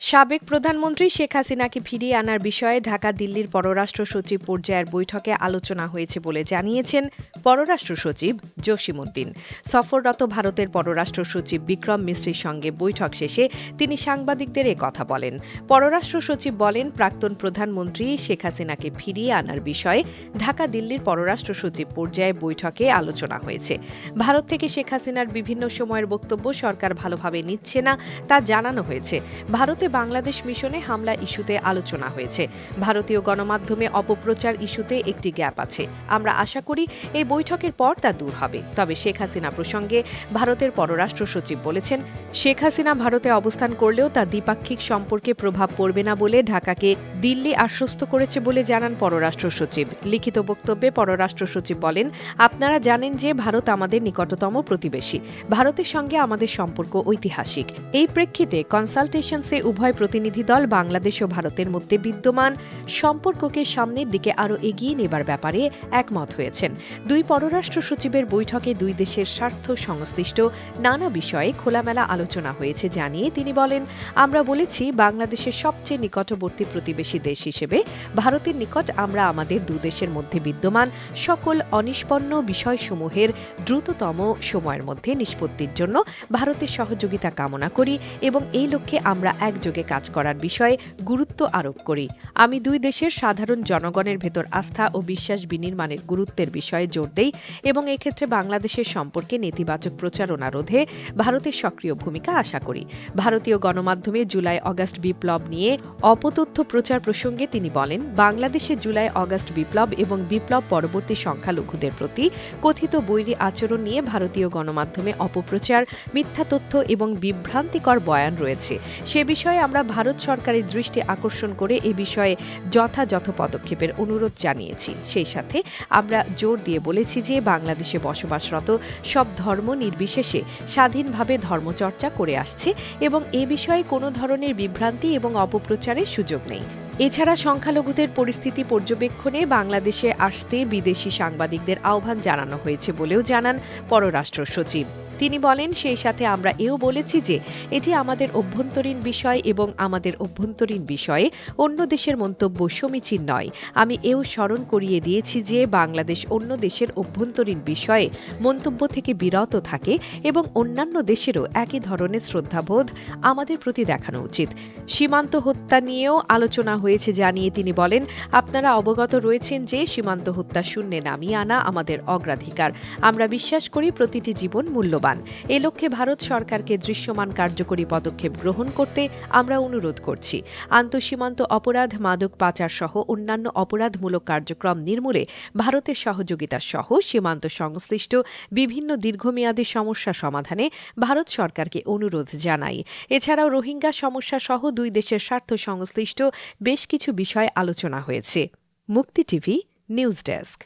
সাবেক প্রধানমন্ত্রী শেখ হাসিনাকে ফিরিয়ে আনার বিষয়ে ঢাকা দিল্লির পররাষ্ট্র সচিব পর্যায়ের বৈঠকে আলোচনা হয়েছে বলে জানিয়েছেন পররাষ্ট্র সচিব জসিমউদ্দিন। সফররত ভারতের পররাষ্ট্র সচিব বিক্রম মিশ্রির সঙ্গে বৈঠক শেষে তিনি সাংবাদিকদের কথা বলেন। পররাষ্ট্র সচিব বলেন, প্রাক্তন প্রধানমন্ত্রী শেখ হাসিনাকে ফিরিয়ে আনার বিষয়ে ঢাকা দিল্লির পররাষ্ট্র সচিব পর্যায়ে বৈঠকে আলোচনা হয়েছে। ভারত থেকে শেখ হাসিনার বিভিন্ন সময়ের বক্তব্য সরকার ভালোভাবে নিচ্ছে না, তা জানানো হয়েছে। ভারতে বাংলাদেশ মিশনে হামলা ইস্যুতে আলোচনা হয়েছে। ভারতীয় গণমাধ্যমে অপপ্রচার ইস্যুতে একটি গ্যাপ আছে। আমরা আশা করি এই বৈঠকের পর তা দূর হবে। তবে শেখ হাসিনা প্রসঙ্গে ভারতের পররাষ্ট্র সচিব বলেছেন, শেখ হাসিনা ভারতে অবস্থান করলেও তা দ্বিপাক্ষিক সম্পর্কে প্রভাব পড়বে না বলে ঢাকাকে দিল্লি আশ্বস্ত করেছে বলে জানান পররাষ্ট্র সচিব। লিখিত বক্তব্যে পররাষ্ট্র সচিব বলেন, আপনারা জানেন যে ভারত আমাদের নিকটতম প্রতিবেশী। ভারতের সঙ্গে আমাদের সম্পর্ক ঐতিহাসিক। এই প্রেক্ষিতে কনসালটেশনসে উভয় প্রতিনিধি দল বাংলাদেশ ও ভারতের মধ্যে বিদ্যমান সম্পর্ককে সামনের দিকে আরও এগিয়ে নেবার ব্যাপারে একমত হয়েছেন। দুই পররাষ্ট্র সচিবের বৈঠকে দুই দেশের স্বার্থ সংশ্লিষ্ট নানা বিষয়ে খোলামেলা আলোচনা হয়েছে জানিয়ে তিনি বলেন, আমরা বলেছি, বাংলাদেশের সবচেয়ে নিকটবর্তী প্রতিবেশী দেশ হিসেবে ভারতের নিকট আমরা আমাদের দুদেশের মধ্যে বিদ্যমান সকল অনিষ্পন্ন বিষয়সমূহের দ্রুততম সময়ের মধ্যে নিষ্পত্তির জন্য ভারতের সহযোগিতা কামনা করি এবং এই লক্ষ্যে আমরা একযোগে কাজ করার বিষয়ে গুরুত্ব আরোপ করি। আমি দুই দেশের সাধারণ জনগণের ভেতর আস্থা ও বিশ্বাস বিনির্মাণের গুরুত্বের বিষয়ে জোর দেই এবং এক্ষেত্রে বাংলাদেশের সম্পর্কে নেতিবাচক প্রচারণা রোধে ভারতের সক্রিয় ভূমিকা আশা করি। ভারতীয় গণমাধ্যমে জুলাই অগাস্ট বিপ্লব নিয়ে অপতথ্য প্রচার প্রসঙ্গে তিনি বলেন, বাংলাদেশে জুলাই অগাস্ট বিপ্লব এবং বিপ্লব পরবর্তী সংখ্যালঘুদের প্রতি কথিত বৈরী আচরণ নিয়ে ভারতীয় গণমাধ্যমে অপপ্রচার, মিথ্যা তথ্য এবং বিভ্রান্তিকর বয়ান রয়েছে। সে বিষয়ে আমরা ভারত সরকারের দৃষ্টি আকর্ষণ করে এ বিষয়ে যথাযথ পদক্ষেপের অনুরোধ জানিয়েছি। সেই সাথে আমরা জোর দিয়ে বলেছি যে, বাংলাদেশে বসবাসরত সব ধর্ম নির্বিশেষে স্বাধীনভাবে ধর্মচর্চা করে আসছে এবং এ বিষয়ে কোনো ধরনের বিভ্রান্তি এবং অপপ্রচারের সুযোগ নেই। এছাড়া সংখ্যালঘুদের পরিস্থিতি পর্যবেক্ষণে বাংলাদেশে আসতে বিদেশি সাংবাদিকদের আহ্বান জানানো হয়েছে বলেও জানান পররাষ্ট্র সচিব। তিনি বলেন, সেই সাথে আমরা এও বলেছি যে এটি আমাদের অভ্যন্তরীণ বিষয় এবং আমাদের অভ্যন্তরীণ বিষয়ে অন্য দেশের মন্তব্য সমীচীন নয়। আমি এও স্মরণ করিয়ে দিয়েছি যে বাংলাদেশ অন্য দেশের অভ্যন্তরীণ বিষয়ে মন্তব্য থেকে বিরত থাকে এবং অন্যান্য দেশেরও একই ধরনের শ্রদ্ধাবোধ আমাদের প্রতি দেখানো উচিত। সীমান্ত হত্যা নিয়েও আলোচনা হয়েছে জানিয়ে তিনি বলেন, আপনারা অবগত রয়েছেন যে সীমান্ত হত্যা শূন্যে নামিয়ে আনা আমাদের অগ্রাধিকার। আমরা বিশ্বাস করি প্রতিটি জীবন মূল্যবান। এ লক্ষ্যে ভারত সরকারকে দৃশ্যমান কার্যকরী পদক্ষেপ গ্রহণ করতে আমরা অনুরোধ করছি। আন্তঃসীমান্ত অপরাধ, মাদক পাচার সহ অন্যান্য অপরাধমূলক কার্যক্রম নির্মূলে ভারতের সহযোগিতা সহ সীমান্ত সংশ্লিষ্ট বিভিন্ন দীর্ঘমেয়াদী সমস্যা সমাধানে ভারত সরকারকে অনুরোধ জানাই। এছাড়াও রোহিঙ্গা সমস্যা সহ দুই দেশের স্বার্থ সংশ্লিষ্ট বেশ কিছু বিষয় আলোচনা হয়েছে। মুক্তি টিভি, নিউজ ডেস্ক।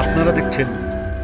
আপনারা দেখছেন